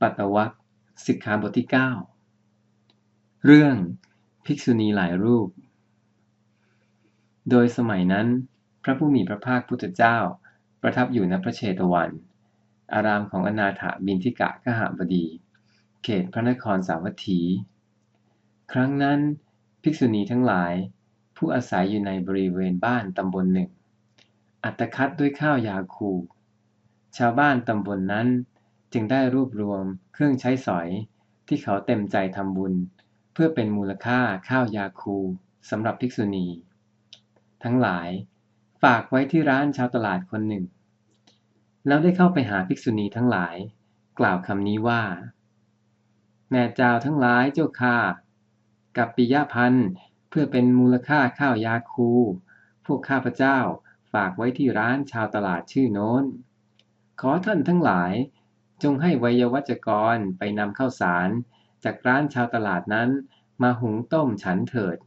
ปัตตวัคสิกขาบทที่ 9 เรื่องภิกษุณีหลายรูป โดยสมัยนั้น พระผู้มีพระภาคพุทธเจ้า ประทับอยู่ณพระเชตวัน อารามของอนาถบินทิกะกหบดี เขตพระนครสาวัตถี ครั้งนั้น ภิกษุณีทั้งหลาย ผู้อาศัยอยู่ในบริเวณบ้านตำบลหนึ่ง อัตคัดด้วยข้าวยาคู ชาวบ้านตำบลนนั้น จึงได้รวบรวมเครื่องใช้สอย ที่เขาเต็มใจทำบุญ เพื่อเป็นมูลค่าข้าวยาคูสำหรับภิกษุณี ทั้งหลาย ฝากไว้ที่ร้านชาวตลาดคนหนึ่ง แล้วได้เข้าไปหาภิกษุณีทั้งหลาย กล่าวคำนี้ว่า แม่เจ้าทั้งหลายเจ้าค่ากับปิยพันธ์เพื่อเป็นมูลค่าข้าวยาคู พวกข้าพเจ้าฝากไว้ที่ร้านชาวตลาดชื่อโน้น ขอท่านทั้งหลาย จงให้วัยวัจกรไปนำข้าวสาร จากร้านชาวตลาดนั้น มาหุงต้มฉันเถิด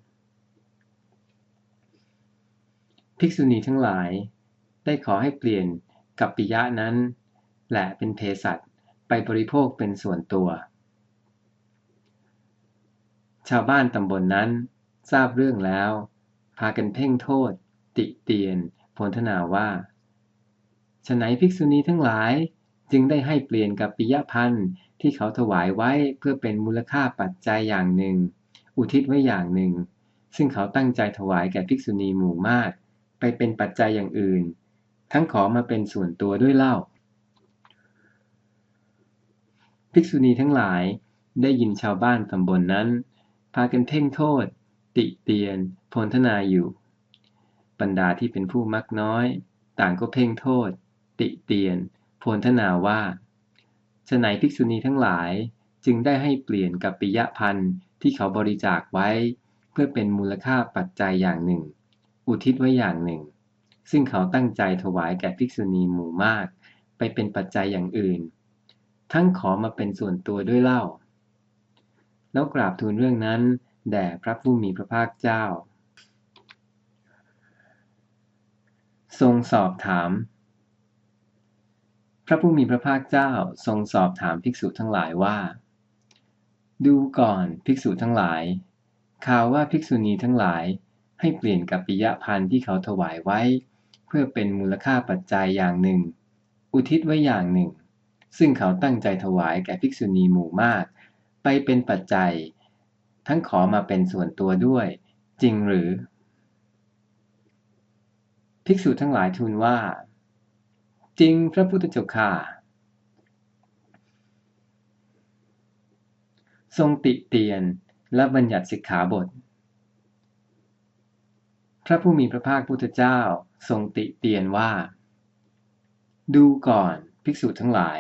ภิกษุณีทั้งหลาย ได้ขอให้เปลี่ยนกับปิยะนั้นและเป็นเภสัชไปบริโภคเป็นส่วนตัว ชาวบ้านตำบลนนั้น ทราบเรื่องแล้ว พากันเพ่งโทษ ติเตียนพลทนาว่าฉไหนภิกษุณีทั้งหลาย จึงได้ให้เปลี่ยนกับปิยพันธ์ที่เขาถวายไว้เพื่อเป็นมูลค่าปัจจัยอย่างหนึ่ง อุทิศไว้อย่างหนึ่ง ซึ่งเขาตั้งใจถวายแก่ภิกษุณีหมู่มาก ไปเป็นปัจจัยอย่างอื่น ทั้งขอมาเป็นส่วนตัวด้วยเล่า ภิกษุณีทั้งหลายได้ยินชาวบ้านตำบลนนั้น พากันเพ่งโทษ ติเตียนพลทนาอยู่บรรดาที่เป็นผู้มักน้อย ต่างก็เพ่งโทษ ติเตียน พลทนาว่าฉไหนภิกษุณีทั้งหลายจึงได้ให้เปลี่ยนกับปิยพันธ์ที่เขาบริจาคไว้ เพื่อเป็นมูลค่าปัจจัยอย่างหนึ่ง อุทิศไว้อย่างหนึ่ง ซึ่งเขาตั้งใจถวายแก่ภิกษุณีหมู่มาก ไปเป็นปัจจัยอย่างอื่น ทั้งขอมาเป็นส่วนตัวด้วยเล่า แล้วกราบทูลเรื่องนั้น แด่พระผู้มีพระภาคเจ้า ทรงสอบถาม พระผู้มีพระภาคเจ้าทรงสอบถามภิกษุทั้งหลายว่า ดูก่อนภิกษุทั้งหลาย ข่าวว่าภิกษุณีทั้งหลายให้เปลี่ยนกับปิยพันธ์ที่เขาถวายไว้ เพื่อเป็นมูลค่าปัจจัยอย่างหนึ่ง อุทิศไว้อย่างหนึ่ง ซึ่งเขาตั้งใจถวายแก่ภิกษุณีหมู่มาก ไปเป็นปัจจัย ทั้งขอมาเป็นส่วนตัวด้วย จริงหรือ ภิกษุทั้งหลายทูลว่า จริงพระพุทธเจ้าข่าทรงติเตียนและบัญญัติสิกขาบท พระผู้มีพระภาคพุทธเจ้าทรงติเตียนว่า ดูก่อนภิกษุทั้งหลาย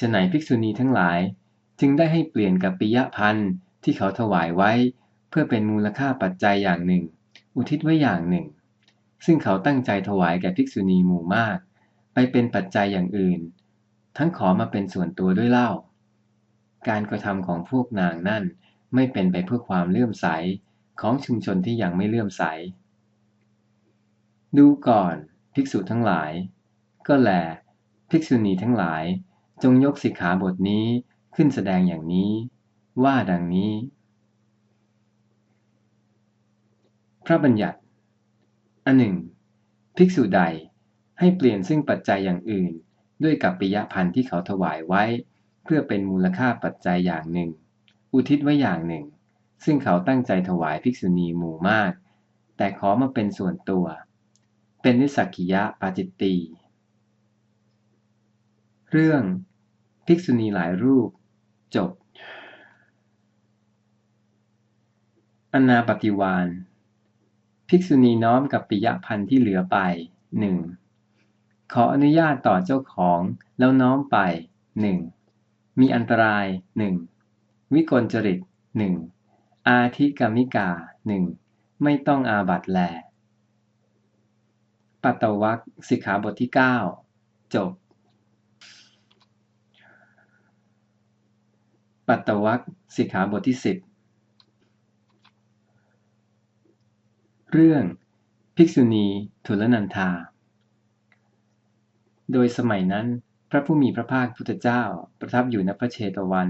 จะไหนภิกษุณีทั้งหลาย จึงได้ให้เปลี่ยนกับปิยพันธ์ที่เขาถวายไว้ เพื่อเป็นมูลค่าปัจจัยอย่างหนึ่ง อุทิศไว้อย่างหนึ่ง ซึ่งเขาตั้งใจถวายแก่ภิกษุณีหมู่มาก ไปเป็นปัจจัยอย่างอื่น ทั้งขอมาเป็นส่วนตัวด้วยเล่า การกระทำของพวกนางนั่นไม่เป็นไปเพื่อความเลื่อมใสของชุมชนที่ยังไม่เลื่อมใส ดูก่อนภิกษุทั้งหลาย ก็แล ภิกษุณีทั้งหลาย จงยกสิกขาบทนี้ขึ้นแสดงอย่างนี้ ว่าดังนี้ พระบัญญัติอันหนึ่ง ภิกษุใด ให้เปลี่ยนซึ่งปัจจัยอย่างอื่น ด้วยกับปิยพันธ์ที่เขาถวายไว้ เพื่อเป็นมูลค่าปัจจัยอย่างหนึ่ง อุทิศไว้อย่างหนึ่ง ซึ่งเขาตั้งใจถวายภิกษุณีหมู่มาก แต่ขอมาเป็นส่วนตัว เป็นนิสักิยะปาจิตตีเรื่องภิกษุณีหลายรูป จบ อนาปฏิวาน ภิกษุณีน้อมกับปิยพันธ์ที่เหลือไปหนึ่ง ขออนุญาตต่อเจ้าของแล้วน้อมไปหนึ่งมีอันตรายหนึ่งวิกลจริตหนึ่งอาทิกรรมิกาหนึ่งไม่ต้องอาบัตแล ปัตวัคสิกขาบทที่ 9 จบ ปัตตวัคสิกขาบทที่ 10 เรื่อง ภิกษุณีทุลนันธา โดยสมัยนั้น พระผู้มีพระภาคพุทธเจ้า ประทับอยู่ณพระเชตวัน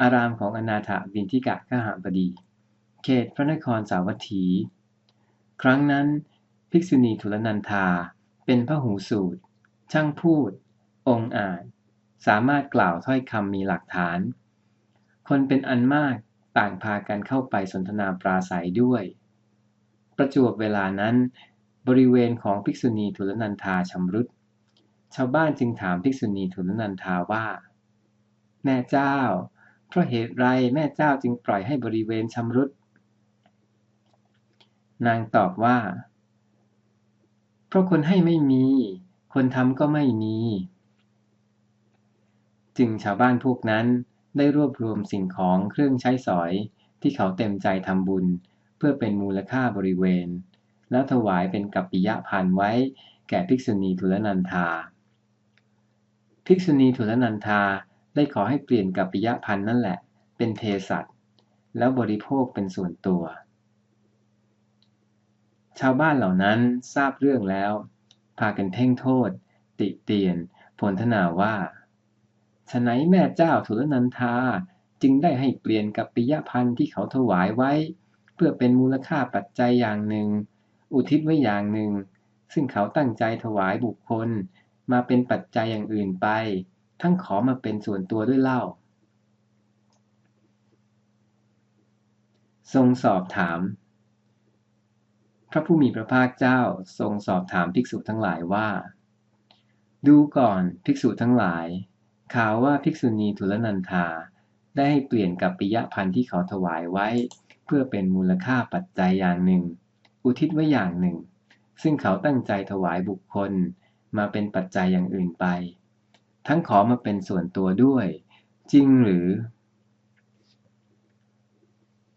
อารามของอนาถบินทิกะขหบดี เขตพระนครสาวัตถี ครั้งนั้น ภิกษุณีทุลนันธา เป็นพระหูสูตร ช่างพูด องค์อาจ สามารถกล่าวถ้อยคำมีหลักฐาน คนเป็นอันมากต่างพากันเข้าไปสนทนาปราศัยด้วย ประจวบเวลานั้น บริเวณของภิกษุณีทุลนันธาชำรุด ชาวบ้านจึงถามภิกษุณีทุลนันทาว่า แม่เจ้า เพราะเหตุไรแม่เจ้าจึงปล่อยให้บริเวณชำรุด นางตอบว่า เพราะคนให้ไม่มี คนทำก็ไม่มี จึงชาวบ้านพวกนั้นได้รวบรวมสิ่งของเครื่องใช้สอยที่เขาเต็มใจทำบุญ เพื่อเป็นมูลค่าบริเวณ แล้วถวายเป็นกัปปิยะพันไว้แก่ภิกษุณีทุลนันทา ภิกษุณีทุลนันทาได้ขอให้เปลี่ยนกับปิยะพันธ์นั่นแหละ เป็นเทสัตแล้วบริโภคเป็นส่วนตัว ชาวบ้านเหล่านั้นทราบเรื่องแล้ว พากันเพ่งโทษ ติเตียนผลทนาว่าฉนัยแม่เจ้าทุลนันทาจึงได้ให้เปลี่ยนกับปิยะพันธ์ที่เขาถวายไว้ เพื่อเป็นมูลค่าปัจจัยอย่างหนึ่ง อุทิศไว้อย่างหนึ่ง ซึ่งเขาตั้งใจถวายบุคคล มาเป็นปัจจัยอย่างอื่นไป ทั้งขอมาเป็นส่วนตัวด้วยเล่า ทรงสอบถาม พระผู้มีพระภาคเจ้าทรงสอบถามภิกษุทั้งหลายว่า ดูก่อนภิกษุทั้งหลาย ข่าวว่าภิกษุณีทุลนันธาได้ให้เปลี่ยนกับปิยพันธ์ที่เขาถวายไว้ เพื่อเป็นมูลค่าปัจจัยอย่างหนึ่ง อุทิศไว้อย่างหนึ่ง ซึ่งเขาตั้งใจถวายบุคคล มาเป็นปัจจัยอย่างอื่นไป ทั้งขอมาเป็นส่วนตัวด้วย จริงหรือ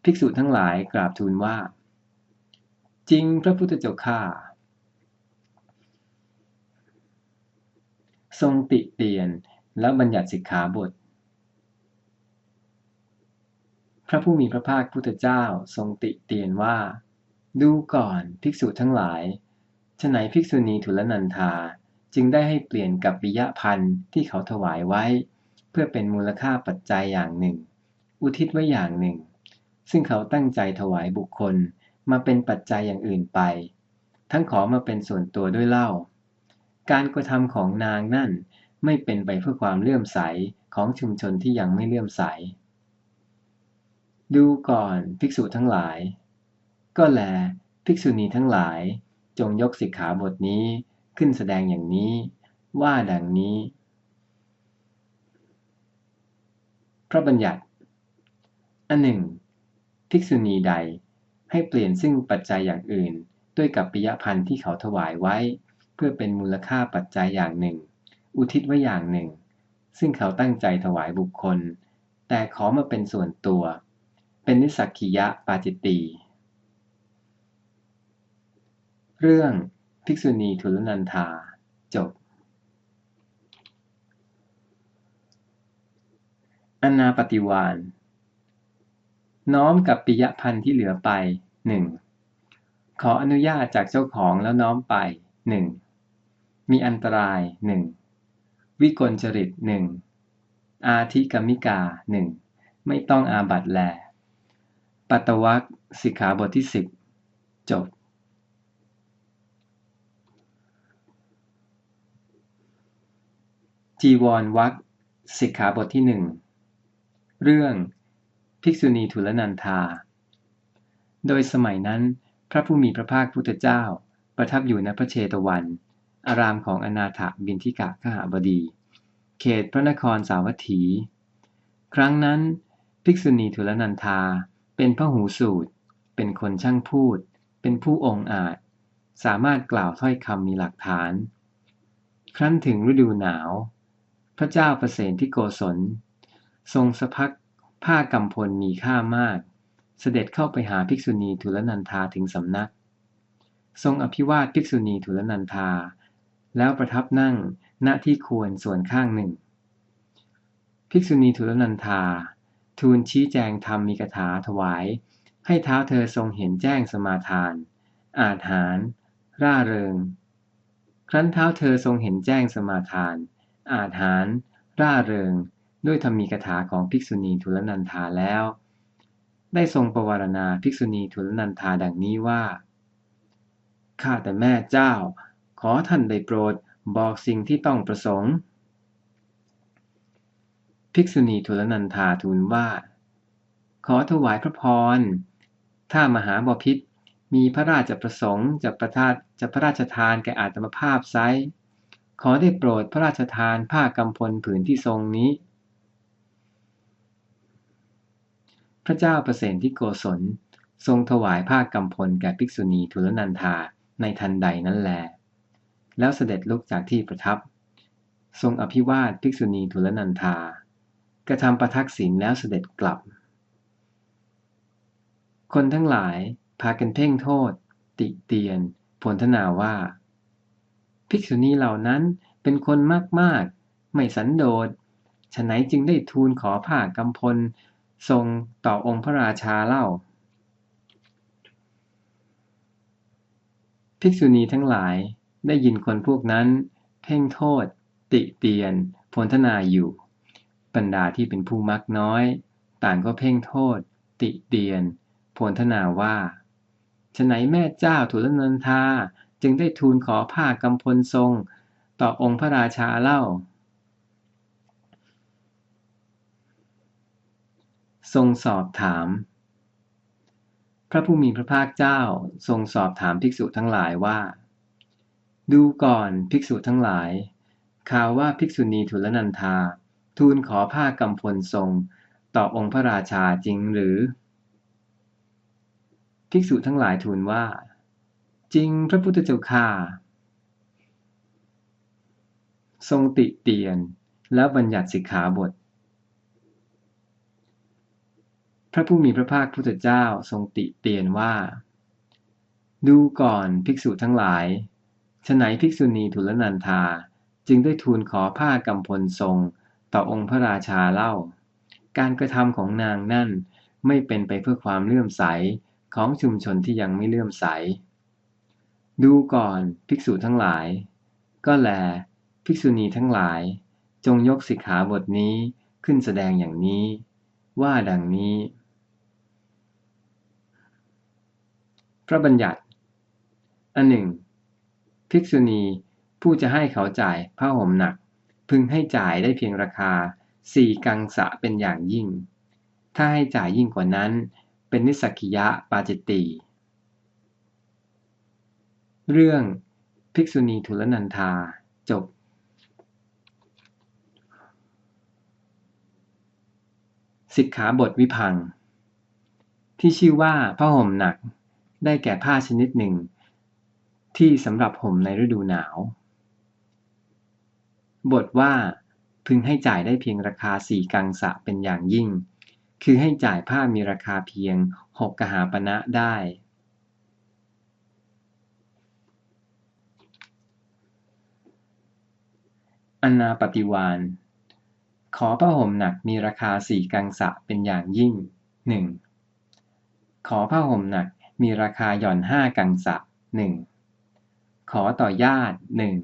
ภิกษุทั้งหลายกราบทูลว่า จริงพระพุทธเจ้าข้าทรงติเตียนและบัญญัติสิกขาบท พระผู้มีพระภาคพุทธเจ้าทรงติเตียนว่า ดูก่อนภิกษุทั้งหลายฉไหนภิกษุณีทุลนันธา จึงได้ให้เปลี่ยนกับปิยะพันธ์ที่เขาถวายไว้ เพื่อเป็นมูลค่าปัจจัยอย่างหนึ่ง อุทิศไว้อย่างหนึ่ง ซึ่งเขาตั้งใจถวายบุคคลมาเป็นปัจจัยอย่างอื่นไป ทั้งขอมาเป็นส่วนตัวด้วยเล่า การกระทำของนางนั่นไม่เป็นไปเพื่อความเลื่อมใสของชุมชนที่ยังไม่เลื่อมใส ดูก่อนภิกษุทั้งหลาย ก็แล ภิกษุณีทั้งหลาย จงยกสิกขาบทนี้ ขึ้นแสดงอย่างนี้ ว่าดังนี้ พระบัญญัติ อันหนึ่ง ภิกษุณีใดให้เปลี่ยนซึ่งปัจจัยอย่างอื่น ด้วยกับปิยพันธ์ที่เขาถวายไว้ เพื่อเป็นมูลค่าปัจจัยอย่างหนึ่ง อุทิศไว้อย่างหนึ่ง ซึ่งเขาตั้งใจถวายบุคคล แต่ขอมาเป็นส่วนตัว เป็นนิสักคียะปาจิตตีเรื่อง ภิกษุณีทุลนันธา จบ อนาปฏิวาน น้อมกับปิยพันธ์ที่เหลือไปหนึ่งขออนุญาตจากเจ้าของแล้วน้อมไปหนึ่งมีอันตรายหนึ่งวิกลจริตหนึ่งอาทิกรมิกาหนึ่งไม่ต้องอาบัตแล ปัตวักสิกขาบทที่สิบจบ จีวรวักสิกขาบทที่หนึ่งเรื่องภิกษุณีทุลนันธา โดยสมัยนั้น พระผู้มีพระภาคพุทธเจ้า ประทับอยู่ณพระเชตวัน อารามของอนาถบินทิกะขหาบดี เขตพระนครสาวัตถี ครั้งนั้น ภิกษุณีทุลนันธา เป็นพระหูสูตร เป็นคนช่างพูด เป็นผู้องอาจ สามารถกล่าวถ้อยคำมีหลักฐาน ครั้นถึงฤดูหนาว พระเจ้าประเสนที่โกศล ทรงสะพักผ้ากำพลมีค่ามาก เสด็จเข้าไปหาภิกษุณีทุลนันทาถึงสำนัก ทรงอภิวาทภิกษุณีทุลนันทา แล้วประทับนั่งณที่ควรส่วนข้างหนึ่ง ภิกษุณีทุลนันทา ทูลชี้แจงธรรมมีกถาถวาย ให้เท้าเธอทรงเห็นแจ้งสมาทาน อาจหาร ร่าเริง ครั้นเท้าเธอทรงเห็นแจ้งสมาทาน อาหารร่าเริง ด้วยธรรมีกถาของภิกษุณีทุลนันธาแล้ว ได้ทรงประวารณาภิกษุณีทุลนันธาดังนี้ว่า ข้าแต่แม่เจ้า ขอท่านได้โปรดบอกสิ่งที่ต้องประสงค์ ภิกษุณีทุลนันธาทูลว่า ขอถวายพระพร ถ้ามหาบพิษมีพระราชประสงค์จะประทาจะพระราชทานแก่อาตมภาพไซ ขอได้โปรดพระราชทานผ้ากำพลผืนที่ทรงนี้ พระเจ้าประเสนที่โกศลทรงถวายผ้ากำพลแก่ภิกษุณีทุลนันธาในทันใดนั้นแล แล้วเสด็จลุกจากที่ประทับ ทรงอภิวาทภิกษุณีทุลนันธากระทำประทักษิณแล้วเสด็จกลับ คนทั้งหลายพากันเพ่งโทษ ติเตียนผลทนาว่า ภิกษุณีเหล่านั้นเป็นคนมากมากไม่สันโดษฉะไนจึงได้ทูลขอผ้ากำพล ทรงต่อองค์พระราชาเล่า ภิกษุณีทั้งหลายได้ยินคนพวกนั้น เพ่งโทษ ติเตียนพลทนาอยู่ บรรดาที่เป็นผู้มักน้อย ต่างก็เพ่งโทษ ติเตียนพลทนาว่าฉไหนแม่เจ้าทุลนันทา จึงได้ทูลขอผ้ากำพลทรง ต่อองค์พระราชาเล่า ทรงสอบถาม พระผู้มีพระภาคเจ้าทรงสอบถามภิกษุทั้งหลายว่า ดูก่อนภิกษุทั้งหลาย ข่าวว่าภิกษุณีทุลนันทาทูลขอผ้ากำพลทรง ต่อองค์พระราชาจริงหรือ ภิกษุทั้งหลายทูลว่า จริงพระพุทธเจ้าค่าทรงติเตียนแล้วบัญญัติสิกขาบท พระผู้มีพระภาคพุทธเจ้าทรงติเตียนว่า ดูก่อนภิกษุทั้งหลายฉไหนภิกษุณีทุลนันทาจึงได้ทูลขอผ้ากำพลทรงต่อองค์พระราชาเล่า การกระทำของนางนั่นไม่เป็นไปเพื่อความเลื่อมใสของชุมชนที่ยังไม่เลื่อมใส ดูก่อนภิกษุทั้งหลาย ก็แล ภิกษุณีทั้งหลาย จงยกสิกขาบทนี้ขึ้นแสดงอย่างนี้ ว่าดังนี้ พระบัญญัติ อันหนึ่ง ภิกษุณีผู้จะให้เขาจ่ายผ้าห่มหนัก พึงให้จ่ายได้เพียงราคาสี่กังสะเป็นอย่างยิ่ง ถ้าให้จ่ายยิ่งกว่านั้น เป็นนิสักิยะปาจิตติ เรื่องภิกษุณีทุลนันธา จบ สิกขาบทวิพัง ที่ชื่อว่าผ้าห่มหนัก ได้แก่ผ้าชนิดหนึ่ง ที่สำหรับห่มในฤดูหนาว บทว่า พึงให้จ่ายได้เพียงราคาสี่กังสะเป็นอย่างยิ่ง คือให้จ่ายผ้ามีราคาเพียงหกกหาปณะได้ อนาปฏิวานขอผ้าห่มหนักมีราคาสี่กังสะเป็นอย่างยิ่งหนึ่งขอผ้าห่มหนักมีราคาหย่อนห้ากังสะหนึ่งขอต่อญาติหนึ่ง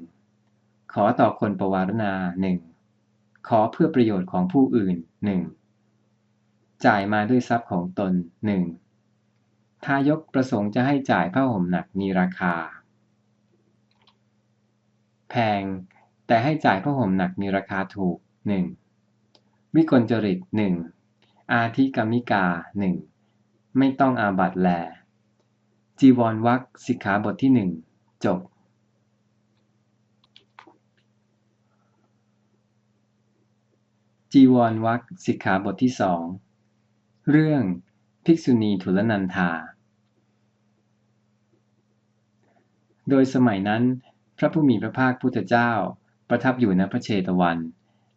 ขอต่อคนประวารณาหนึ่งขอเพื่อประโยชน์ของผู้อื่นหนึ่งจ่ายมาด้วยทรัพย์ของตนหนึ่งทายกประสงค์จะให้จ่ายผ้าห่มหนักมีราคา แพง แต่ให้จ่ายผ้าห่มหนักมีราคาถูกหนึ่งวิกลจริตหนึ่งอาทิกรรมิกาหนึ่งไม่ต้องอาบัตแล จีวรวักสิกขาบทที่หนึ่งจบ จีวรวักสิกขาบทที่สองเรื่องภิกษุณีทุลนันธา โดยสมัยนั้น พระผู้มีพระภาคพุทธเจ้า ประทับอยู่ณพระเชตวัน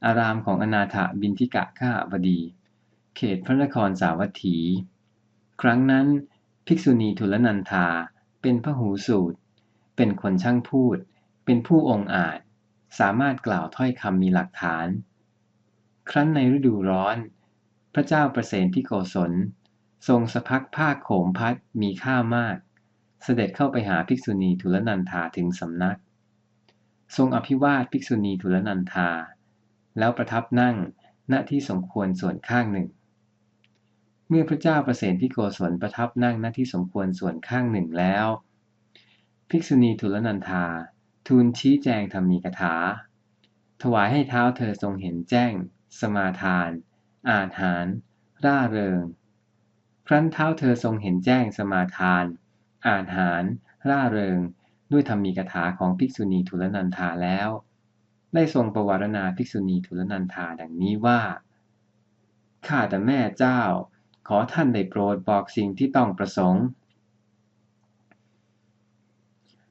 อารามของอนาถบินทิกะข้าบดี เขตพระนครสาวัตถี ครั้งนั้นภิกษุณีทุลนันธาเป็นพระหูสูตร เป็นคนช่างพูด เป็นผู้องอาจ สามารถกล่าวถ้อยคำมีหลักฐาน ครั้นในฤดูร้อน พระเจ้าประเสนที่โกศล ทรงสพักผ้าโขมพัดมีค่ามาก เสด็จเข้าไปหาภิกษุณีทุลนันธาถึงสำนัก ทรงอภิวาทภิกษุณีทุลนันธา แล้วประทับนั่งณที่สมควรส่วนข้างหนึ่ง เมื่อพระเจ้าประเสนที่โกศลประทับนั่งณที่สมควรส่วนข้างหนึ่งแล้ว ภิกษุณีทุลนันทาทูลชี้แจงธรรมีกถา ถวายให้เท้าเธอทรงเห็นแจ้ง สมาทาน อาหาร ร่าเริง ครั้นเท้าเธอทรงเห็นแจ้งสมาทาน อาหาร ร่าเริง ด้วยธรรมีกถาของภิกษุณีทุลนันทาแล้ว ได้ทรงประวารณาภิกษุณีทุลนันทาดังนี้ว่า ข้าแต่แม่เจ้า ขอท่านได้โปรดบอกสิ่งที่ต้องประสงค์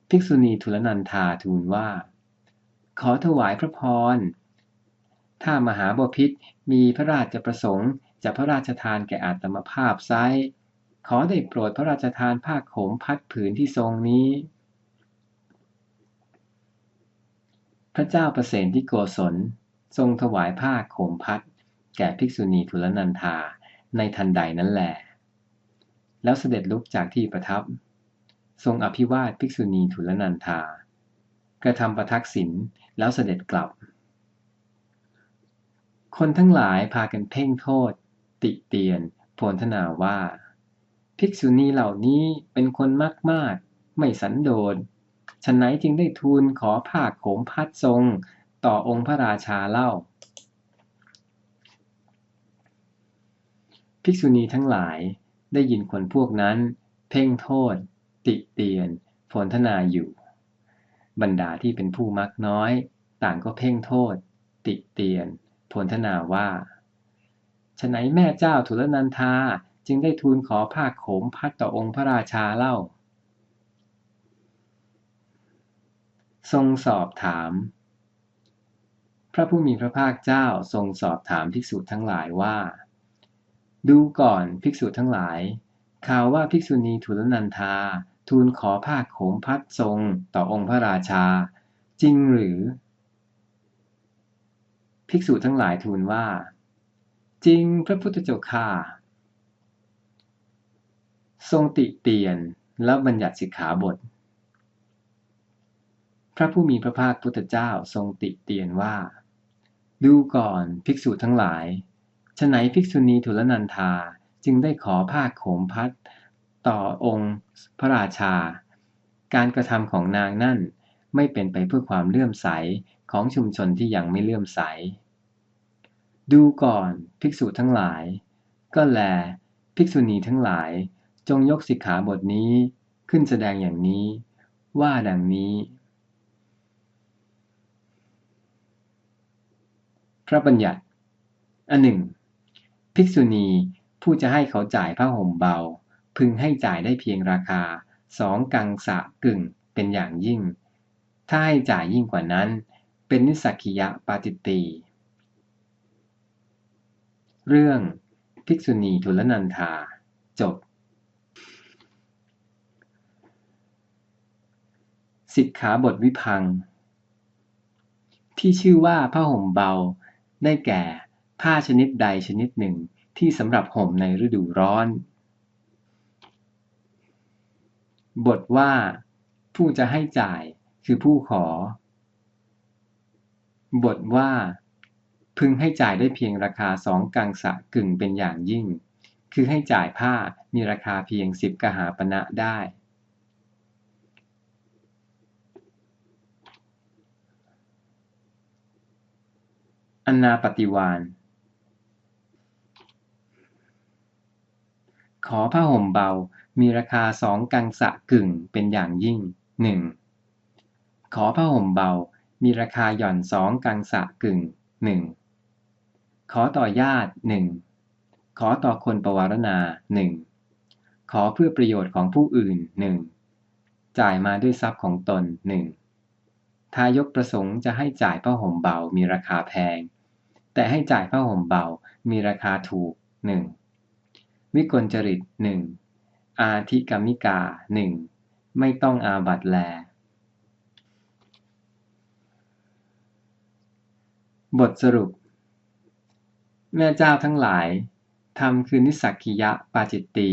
ภิกษุณีทุลนันทาทูลว่า ขอถวายพระพร ถ้ามหาบพิษมีพระราชประสงค์จะพระราชทานแก่อาตมภาพไซขอได้โปรดพระราชทานผ้าโขมพัดผืนที่ทรงนี้ พระเจ้าประเสนที่โกศล ทรงถวายผ้าโขมพัดแก่ภิกษุณีทุลนันทาในทันใดนั้นแหลแล้วเสด็จลุกจากที่ประทับ ทรงอภิวาทภิกษุณีทุลนันทากระทำประทักษิณแล้วเสด็จกลับ คนทั้งหลายพากันเพ่งโทษ ติเตียนโพลธนาว่า ภิกษุณีเหล่านี้เป็นคนมากมากไม่สันโดษ ฉะไหนจึงได้ทูลขอผ้าโขมพัดทรง ต่อองค์พระราชาเล่า ภิกษุณีทั้งหลายได้ยินคนพวกนั้น เพ่งโทษ ติเตียนโพลธนาอยู่ บรรดาที่เป็นผู้มักน้อย ต่างก็เพ่งโทษ ติเตียนโพลธนาว่าฉไหนแม่เจ้าทุลนันทาจึงได้ทูลขอผ้าโขมพัดต่อองค์พระราชาเล่า ทรงสอบถาม พระผู้มีพระภาคเจ้าทรงสอบถามภิกษุทั้งหลายว่า ดูก่อนภิกษุทั้งหลาย ข่าวว่าภิกษุณีทุลนันทา ทูลขอผ้าโขมพัดทรงต่อองค์พระราชา จริงหรือ ภิกษุทั้งหลายทูลว่า จริงพระพุทธเจ้าข้าทรงติเตียนแล้วบัญญัติสิกขาบท พระผู้มีพระภาคพุทธเจ้าทรงติเตียนว่า ดูก่อนภิกษุทั้งหลายฉไหนภิกษุณีทุลนันทาจึงได้ขอผ้าโขมพัดต่อองค์พระราชา การกระทำของนางนั่นไม่เป็นไปเพื่อความเลื่อมใสของชุมชนที่ยังไม่เลื่อมใส ดูก่อนภิกษุทั้งหลาย ก็แล ภิกษุณีทั้งหลาย จงยกสิกขาบทนี้ขึ้นแสดงอย่างนี้ ว่าดังนี้ ระบัญญัติ อันหนึ่ง ภิกษุณีผู้จะให้เขาจ่ายผ้าห่มเบา พึงให้จ่ายได้เพียงราคาสองกังสะกึ่งเป็นอย่างยิ่ง ถ้าให้จ่ายยิ่งกว่านั้น เป็นนิสักิยะปาติตตี เรื่องภิกษุณีทุลนันทาจบ สิกขาบทวิพัง ที่ชื่อว่าผ้าห่มเบา ได้แก่ ผ้าชนิดใดชนิดหนึ่งที่สำหรับห่มในฤดูร้อน บทว่า ผู้จะให้จ่ายคือผู้ขอ บทว่า พึงให้จ่ายได้เพียงราคาสองกังสะกึ่งเป็นอย่างยิ่ง คือให้จ่ายผ้ามีราคาเพียงสิบกหาปณะได้ อนาปฏิวานขอผ้าห่มเบา มีราคาสองกังสะกึ่งเป็นอย่างยิ่งหนึ่งขอผ้าห่มเบา มีราคาหย่อนสองกังสะกึ่งหนึ่งขอต่อญาติหนึ่งขอต่อคนประวารณาหนึ่งขอเพื่อประโยชน์ของผู้อื่นหนึ่งจ่ายมาด้วยทรัพย์ของตนหนึ่งทายกประสงค์จะให้จ่ายผ้าห่มเบามีราคาแพง แต่ให้จ่ายผ้าห่มเบา มีราคาถูกหนึ่งวิกลจริตหนึ่งอาธิกรรมิกาหนึ่งไม่ต้องอาบัตแล บทสรุป แม่เจ้าทั้งหลายทำคือนิสักคิยะปาจิตตี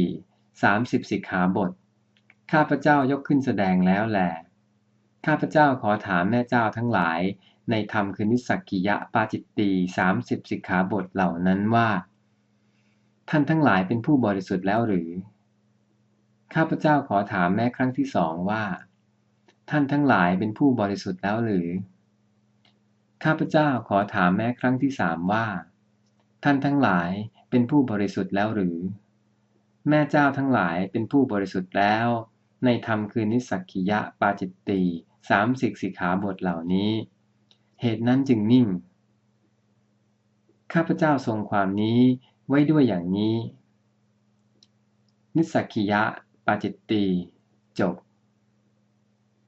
สามสิบสิกขาบท ข้าพเจ้ายกขึ้นแสดงแล้วแลข้าพเจ้าขอถามแม่เจ้าทั้งหลาย ในธรรมคือนิสักกิยะปาจิตตีสามสิบสิกขาบทเหล่านั้นว่า ท่านทั้งหลายเป็นผู้บริสุทธิ์แล้วหรือ ข้าพเจ้าขอถามแม้ครั้งที่สองว่า ท่านทั้งหลายเป็นผู้บริสุทธิ์แล้วหรือ ข้าพเจ้าขอถามแม้ครั้งที่สามว่า ท่านทั้งหลายเป็นผู้บริสุทธิ์แล้วหรือ แม่เจ้าทั้งหลายเป็นผู้บริสุทธิ์แล้ว ในธรรมคือนิสสักกิยะปาจิตตีสามสิกสิกขาบทเหล่านี้ เหตุนั้นจึงนิ่ง ข้าพเจ้าทรงความนี้ไว้ด้วยอย่างนี้ นิสสักกิยะปาจิตตีจบ